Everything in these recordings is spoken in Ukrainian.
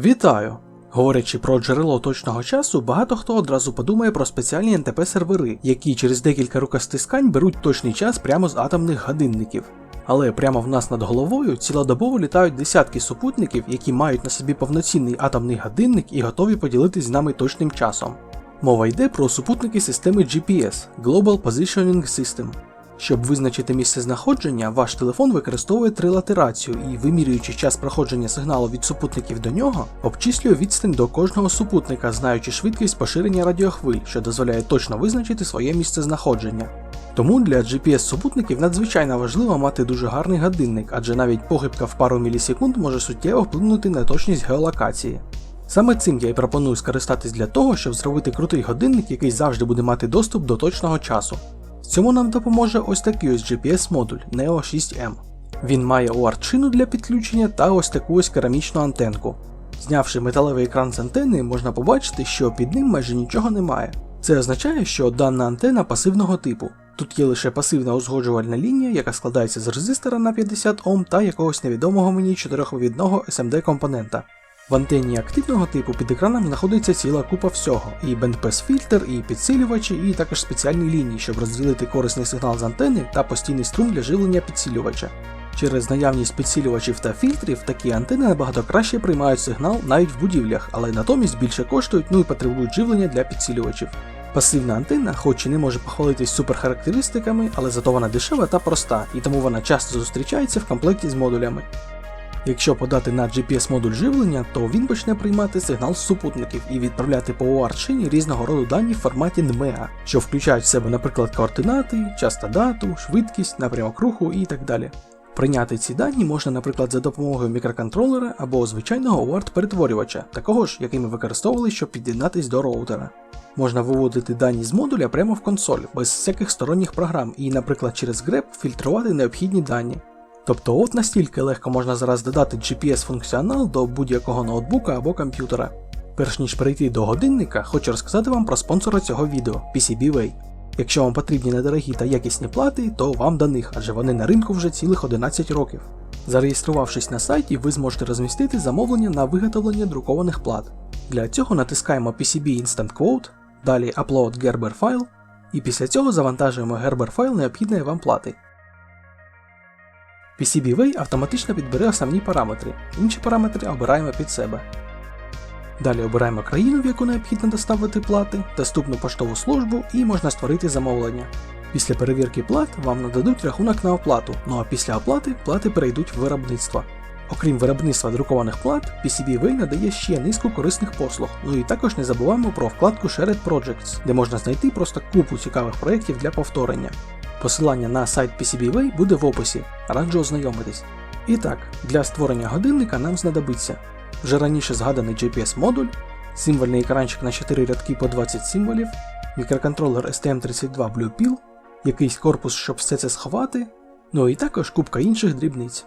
Вітаю! Говорячи про джерело точного часу, багато хто одразу подумає про спеціальні НТП-сервери, які через декілька рукостискань беруть точний час прямо з атомних годинників. Але прямо в нас над головою цілодобово літають десятки супутників, які мають на собі повноцінний атомний годинник і готові поділитись з нами точним часом. Мова йде про супутники системи GPS Global Positioning System. Щоб визначити місце знаходження, ваш телефон використовує трилатерацію і, вимірюючи час проходження сигналу від супутників до нього, обчислює відстань до кожного супутника, знаючи швидкість поширення радіохвиль, що дозволяє точно визначити своє місце знаходження. Тому для GPS-супутників надзвичайно важливо мати дуже гарний годинник, адже навіть похибка в пару мілісекунд може суттєво вплинути на точність геолокації. Саме цим я і пропоную скористатись для того, щоб зробити крутий годинник, який завжди буде мати доступ до точного часу. Цьому нам допоможе ось такий ось GPS-модуль Neo 6M. Він має UART-шину для підключення та ось таку ось керамічну антенку. Знявши металевий екран з антени, можна побачити, що під ним майже нічого немає. Це означає, що дана антена пасивного типу. Тут є лише пасивна узгоджувальна лінія, яка складається з резистора на 50 Ом та якогось невідомого мені чотирьохвивідного SMD компонента. В антенні активного типу під екраном знаходиться ціла купа всього: і бендпес фільтр, і підсилювачі, і також спеціальні лінії, щоб розділити корисний сигнал з антени та постійний струм для живлення підсилювача. Через наявність підсилювачів та фільтрів такі антени набагато краще приймають сигнал навіть в будівлях, але натомість більше коштують, ну і потребують живлення для підсилювачів. Пасивна антенна, хоч і не може похвалитись суперхарактеристиками, але зато вона дешева та проста, і тому вона часто зустрічається в комплекті з модулями. Якщо подати на GPS-модуль живлення, то він почне приймати сигнал з супутників і відправляти по UART-шині різного роду дані в форматі NMEA, що включають в себе, наприклад, координати, час та дату, швидкість, напрямок руху і так далі. Прийняти ці дані можна, наприклад, за допомогою мікроконтролера або звичайного UART-перетворювача, такого ж, який ми використовували, щоб під'єднатись до роутера. Можна виводити дані з модуля прямо в консоль, без всяких сторонніх програм, і, наприклад, через grep фільтрувати необхідні дані. Тобто от настільки легко можна зараз додати GPS-функціонал до будь-якого ноутбука або комп'ютера. Перш ніж перейти до годинника, хочу розказати вам про спонсора цього відео PCBWay. Якщо вам потрібні недорогі та якісні плати, то вам до них, адже вони на ринку вже цілих 11 років. Зареєструвавшись на сайті, ви зможете розмістити замовлення на виготовлення друкованих плат. Для цього натискаємо PCB Instant Quote, далі Upload Gerber файл, і після цього завантажуємо Gerber файл необхідної вам плати. PCBWay автоматично підбере основні параметри, інші параметри обираємо під себе. Далі обираємо країну, в яку необхідно доставити плати, доступну поштову службу і можна створити замовлення. Після перевірки плат вам нададуть рахунок на оплату, ну а після оплати плати перейдуть в виробництво. Окрім виробництва друкованих плат, PCBWay надає ще низку корисних послуг. Ну і також не забуваємо про вкладку Shared Projects, де можна знайти просто купу цікавих проєктів для повторення. Посилання на сайт PCBWay буде в описі, раджу ознайомитись. І так, для створення годинника нам знадобиться вже раніше згаданий GPS-модуль, символьний екранчик на 4 рядки по 20 символів, мікроконтролер STM32 Bluepill, якийсь корпус, щоб все це сховати, ну і також купка інших дрібниць.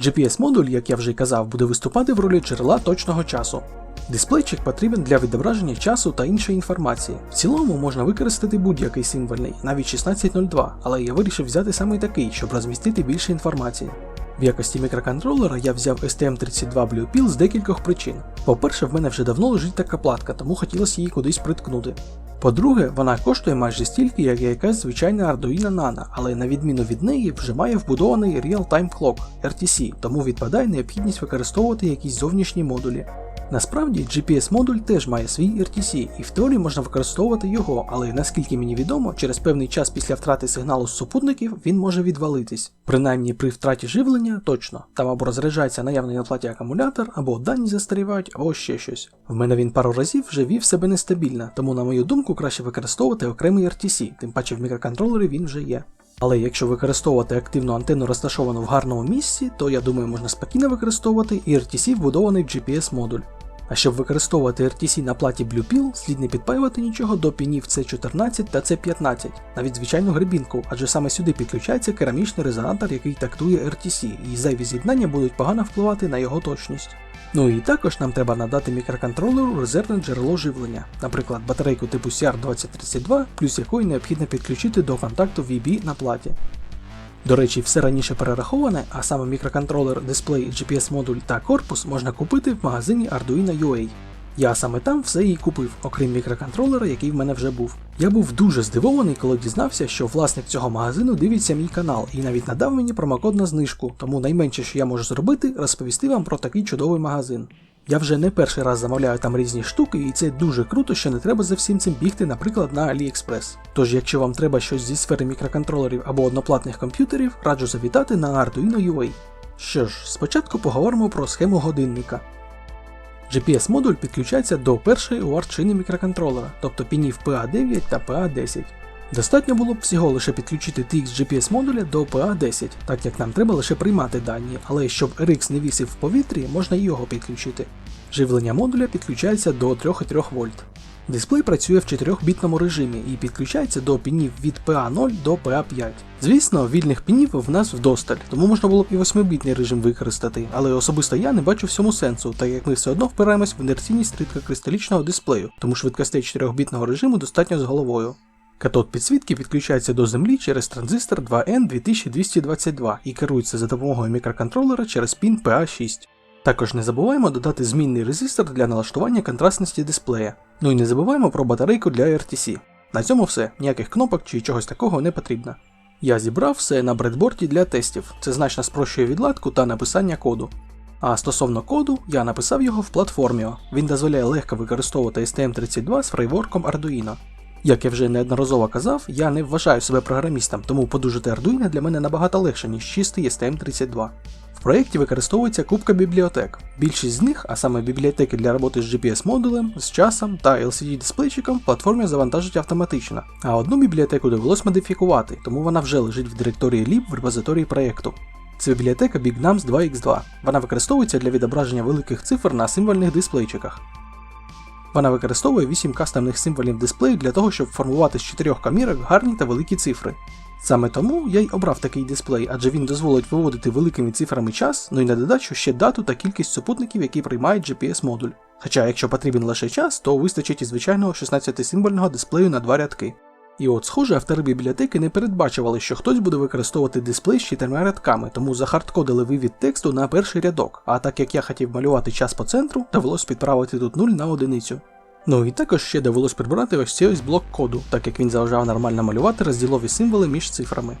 GPS-модуль, як я вже й казав, буде виступати в ролі джерела точного часу. Дисплейчик потрібен для відображення часу та іншої інформації. В цілому можна використати будь-який символьний, навіть 1602, але я вирішив взяти саме такий, щоб розмістити більше інформації. В якості мікроконтролера я взяв STM32 Bluepill з декількох причин. По-перше, в мене вже давно лежить така платка, тому хотілося її кудись приткнути. По-друге, вона коштує майже стільки, як і якась звичайна Arduino Nano, але на відміну від неї вже має вбудований Real-Time Clock RTC, тому відпадає необхідність використовувати якісь зовнішні модулі. Насправді GPS-модуль теж має свій RTC, і в теорії можна використовувати його, але наскільки мені відомо, через певний час після втрати сигналу з супутників він може відвалитись. Принаймні при втраті живлення точно. Там або розряджається наявний на платі акумулятор, або дані застарівають, або ще щось. В мене він пару разів вже вів себе нестабільно, тому, на мою думку, краще використовувати окремий RTC, тим паче в мікроконтролері він вже є. Але якщо використовувати активну антенну розташовану в гарному місці, то я думаю, можна спокійно використовувати і RTC вбудований в GPS-модуль. А щоб використовувати RTC на платі Bluepill, слід не підпаювати нічого до пінів C14 та C15, навіть звичайну гребінку, адже саме сюди підключається керамічний резонатор, який тактує RTC, і зайві з'єднання будуть погано впливати на його точність. Ну і також нам треба надати мікроконтролеру резервне джерело живлення, наприклад, батарейку типу CR2032, плюс якої необхідно підключити до контакту VB на платі. До речі, все раніше перераховане, а саме мікроконтролер, дисплей, GPS-модуль та корпус можна купити в магазині Arduino UA. Я саме там все і купив, окрім мікроконтролера, який в мене вже був. Я був дуже здивований, коли дізнався, що власник цього магазину дивиться мій канал і навіть надав мені промокод на знижку, тому найменше, що я можу зробити, розповісти вам про такий чудовий магазин. Я вже не перший раз замовляю там різні штуки, і це дуже круто, що не треба за всім цим бігти, наприклад, на AliExpress. Тож, якщо вам треба щось зі сфери мікроконтролерів або одноплатних комп'ютерів, раджу завітати на Arduino UA. Що ж, спочатку поговоримо про схему годинника. GPS-модуль підключається до першої UART-шини мікроконтролера, тобто пінів PA9 та PA10. Достатньо було б всього лише підключити TX GPS модуля до PA10, так як нам треба лише приймати дані, але щоб RX не вісив в повітрі, можна і його підключити. Живлення модуля підключається до 3,3 вольт. Дисплей працює в 4-бітному режимі і підключається до пінів від PA0 до PA5. Звісно, вільних пінів в нас вдосталь, тому можна було б і 8-бітний режим використати, але особисто я не бачу всьому сенсу, так як ми все одно впираємось в інерційність рідкокристалічного дисплею, тому швидкостей 4-бітного режиму достатньо з головою. Катод підсвітки підключається до землі через транзистор 2N2222 і керується за допомогою мікроконтролера через пін PA6. Також не забуваємо додати змінний резистор для налаштування контрастності дисплея. Ну і не забуваємо про батарейку для RTC. На цьому все, ніяких кнопок чи чогось такого не потрібно. Я зібрав все на бредборді для тестів, це значно спрощує відладку та написання коду. А стосовно коду, я написав його в Platformio. Він дозволяє легко використовувати STM32 з фрейворком Arduino. Як я вже неодноразово казав, я не вважаю себе програмістом, тому подужити Arduino для мене набагато легше, ніж чистий STM32. В проєкті використовується купка бібліотек. Більшість з них, а саме бібліотеки для роботи з GPS-модулем, з часом та LCD-дисплейчиком, платформі завантажить автоматично. А одну бібліотеку довелось модифікувати, тому вона вже лежить в директорії lib в репозиторії проєкту. Це бібліотека BigNums 2x2. Вона використовується для відображення великих цифр на символьних дисплейчиках. Вона використовує 8 кастомних символів дисплею для того, щоб формувати з 4 камірок гарні та великі цифри. Саме тому я й обрав такий дисплей, адже він дозволить виводити великими цифрами час, ну і на додачу ще дату та кількість супутників, які приймають GPS-модуль. Хоча, якщо потрібен лише час, то вистачить і звичайного 16-символьного дисплею на два рядки. І от, схоже, автори бібліотеки не передбачували, що хтось буде використовувати дисплей з чотирма рядками, тому захардкодили вивід тексту на перший рядок, а так як я хотів малювати час по центру, довелось підправити тут 0 на одиницю. Ну і також ще довелось прибрати ось цей ось блок коду, так як він заважав нормально малювати розділові символи між цифрами.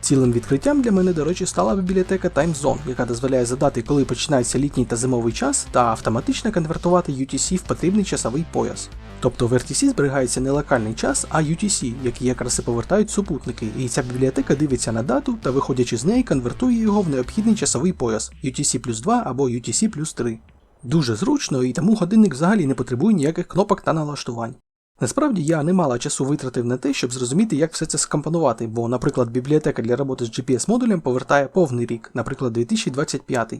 Цілим відкриттям для мене, до речі, стала бібліотека TimeZone, яка дозволяє задати, коли починається літній та зимовий час, та автоматично конвертувати UTC в потрібний часовий пояс. Тобто в RTC зберігається не локальний час, а UTC, який якраз і повертають супутники, і ця бібліотека дивиться на дату та, виходячи з неї, конвертує його в необхідний часовий пояс UTC плюс 2 або UTC плюс 3. Дуже зручно і тому годинник взагалі не потребує ніяких кнопок та налаштувань. Насправді я немало часу витратив на те, щоб зрозуміти, як все це скомпонувати, бо, наприклад, бібліотека для роботи з GPS-модулем повертає повний рік, наприклад, 2025.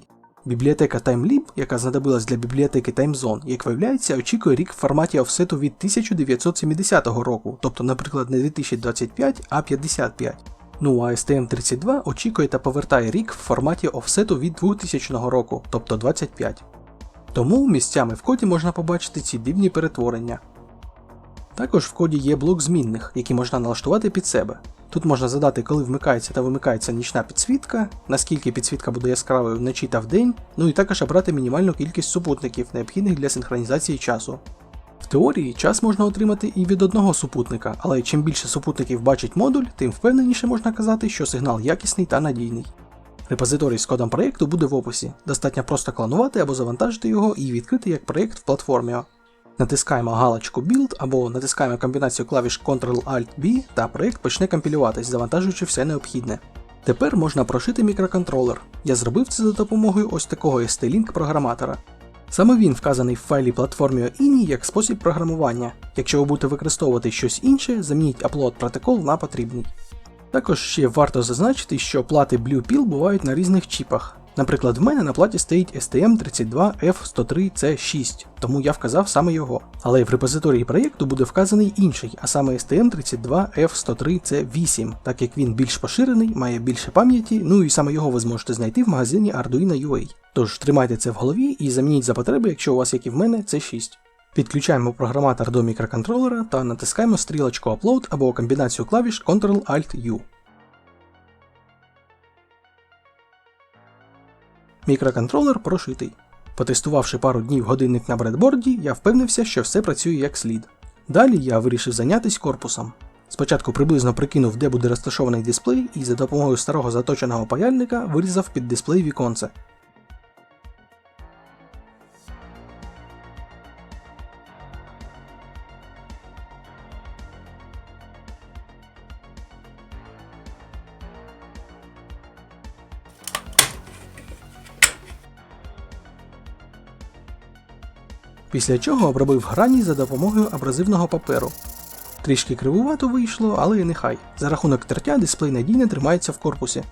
Бібліотека TimeLib, яка знадобилась для бібліотеки TimeZone, як виявляється, очікує рік в форматі офсету від 1970 року, тобто, наприклад, не 2025, а 55. Ну а STM32 очікує та повертає рік в форматі офсету від 2000 року, тобто 25. Тому місцями в коді можна побачити ці дивні перетворення. Також в коді є блок змінних, які можна налаштувати під себе. Тут можна задати, коли вмикається та вимикається нічна підсвітка, наскільки підсвітка буде яскравою вночі та вдень, ну і також обрати мінімальну кількість супутників, необхідних для синхронізації часу. В теорії час можна отримати і від одного супутника, але чим більше супутників бачить модуль, тим впевненіше можна казати, що сигнал якісний та надійний. Репозиторій з кодом проєкту буде в описі. Достатньо просто клонувати або завантажити його і відкрити як проєкт в Platformio. Натискаємо галочку Build або натискаємо комбінацію клавіш Ctrl-Alt-B та проєкт почне компілюватись, завантажуючи все необхідне. Тепер можна прошити мікроконтролер. Я зробив це за допомогою ось такого ST-Link програматора. Саме він вказаний в файлі Platformio INI як спосіб програмування. Якщо ви будете використовувати щось інше, замініть upload протокол на потрібний. Також ще варто зазначити, що плати Blue Pill бувають на різних чіпах. Наприклад, в мене на платі стоїть STM32F103C6, тому я вказав саме його. Але в репозиторії проєкту буде вказаний інший, а саме STM32F103C8, так як він більш поширений, має більше пам'яті, ну і саме його ви зможете знайти в магазині Arduino UA. Тож тримайте це в голові і замініть за потреби, якщо у вас, як і в мене, C6. Підключаємо програматор до мікроконтролера та натискаємо стрілочку Upload або комбінацію клавіш Ctrl-Alt-U. Мікроконтролер прошитий. Потестувавши пару днів годинник на бредборді, я впевнився, що все працює як слід. Далі я вирішив зайнятися корпусом. Спочатку приблизно прикинув, де буде розташований дисплей, і за допомогою старого заточеного паяльника вирізав під дисплей віконце, Після чого обробив грані за допомогою абразивного паперу. Трішки кривувато вийшло, але і нехай. За рахунок тертя дисплей надійно тримається в корпусі.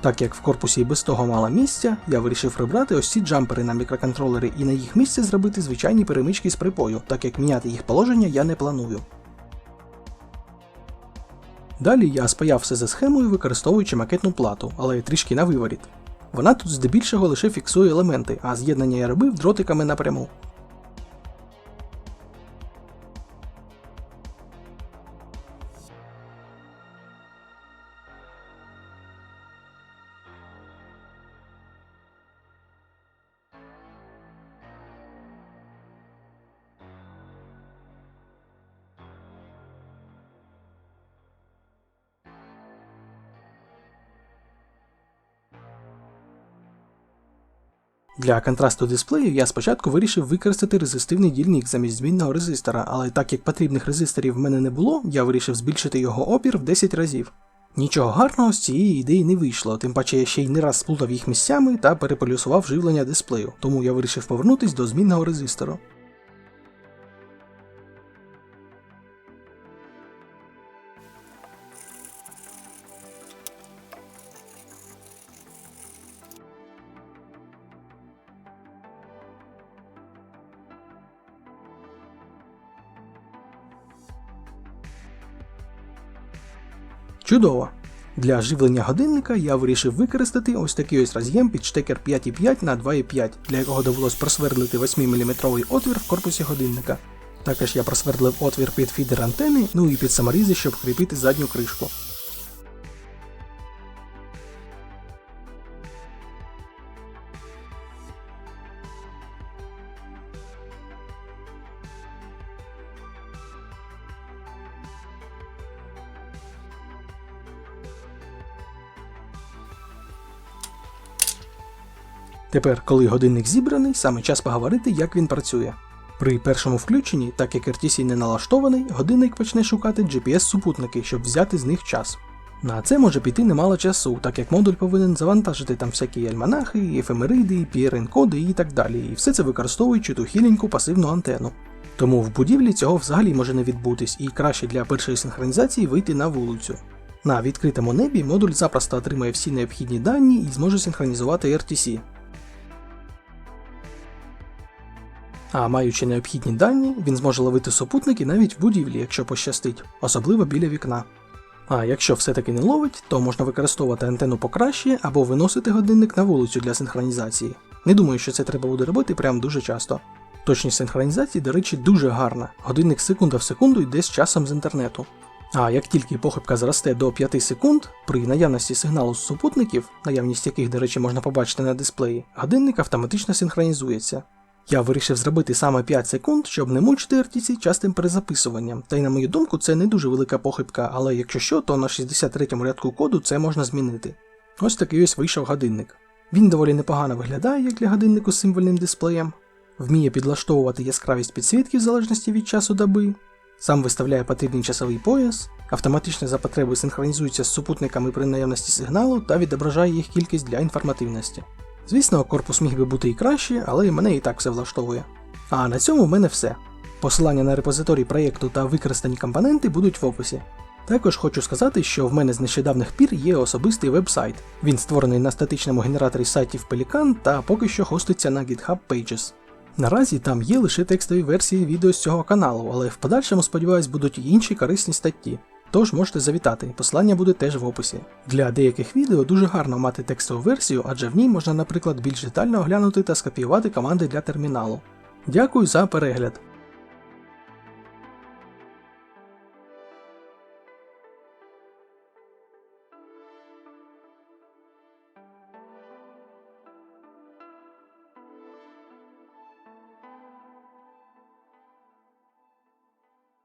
Так як в корпусі і без того мало місця, я вирішив прибрати ось ці джампери на мікроконтролери і на їх місце зробити звичайні перемички з припою, так як міняти їх положення я не планую. Далі я спаяв все за схемою, використовуючи макетну плату, але трішки на виворіт. Вона тут здебільшого лише фіксує елементи, а з'єднання я робив дротиками напряму. Для контрасту дисплею я спочатку вирішив використати резистивний дільник замість змінного резистора, але так як потрібних резисторів в мене не було, я вирішив збільшити його опір в 10 разів. Нічого гарного з цієї ідеї не вийшло, тим паче я ще й не раз сплутав їх місцями та переполюсував живлення дисплею, тому я вирішив повернутись до змінного резистора. Чудово! Для живлення годинника я вирішив використати ось такий ось роз'єм під штекер 5,5 на 2,5, для якого довелось просвердлити 8-мм отвір в корпусі годинника. Також я просвердлив отвір під фідер антени, ну і під саморізи, щоб кріпити задню кришку. Тепер, коли годинник зібраний, саме час поговорити, як він працює. При першому включенні, так як RTC не налаштований, годинник почне шукати GPS-супутники, щоб взяти з них час. На це може піти немало часу, так як модуль повинен завантажити там всякі альманахи, ефемериди, PRN-коди і так далі, і все це використовуючи ту хіленьку пасивну антенну. Тому в будівлі цього взагалі може не відбутись, і краще для першої синхронізації вийти на вулицю. На відкритому небі модуль запросто отримає всі необхідні дані і зможе синхронізувати RTC. А маючи необхідні дані, він зможе ловити супутники навіть в будівлі, якщо пощастить, особливо біля вікна. А якщо все-таки не ловить, то можна використовувати антенну покраще або виносити годинник на вулицю для синхронізації. Не думаю, що це треба буде робити прям дуже часто. Точність синхронізації, до речі, дуже гарна. Годинник секунда в секунду йде з часом з інтернету. А як тільки похибка зросте до 5 секунд, при наявності сигналу з супутників, наявність яких, до речі, можна побачити на дисплеї, годинник автоматично синхронізується. Я вирішив зробити саме 5 секунд, щоб не мучити RTC частим перезаписуванням. Та й на мою думку, це не дуже велика похибка, але якщо що, то на 63-му рядку коду це можна змінити. Ось такий ось вийшов годинник. Він доволі непогано виглядає, як для годиннику з символьним дисплеєм, вміє підлаштовувати яскравість підсвітки в залежності від часу доби, сам виставляє потрібний часовий пояс, автоматично за потреби синхронізується з супутниками при наявності сигналу та відображає їх кількість для інформативності. Звісно, корпус міг би бути і краще, але мене і так все влаштовує. А на цьому в мене все. Посилання на репозиторій проєкту та використані компоненти будуть в описі. Також хочу сказати, що в мене з нещодавних пір є особистий веб-сайт. Він створений на статичному генераторі сайтів Pelican та поки що хоститься на GitHub Pages. Наразі там є лише текстові версії відео з цього каналу, але в подальшому, сподіваюсь, будуть і інші корисні статті. Тож можете завітати, посилання буде теж в описі. Для деяких відео дуже гарно мати текстову версію, адже в ній можна, наприклад, більш детально оглянути та скопіювати команди для терміналу. Дякую за перегляд!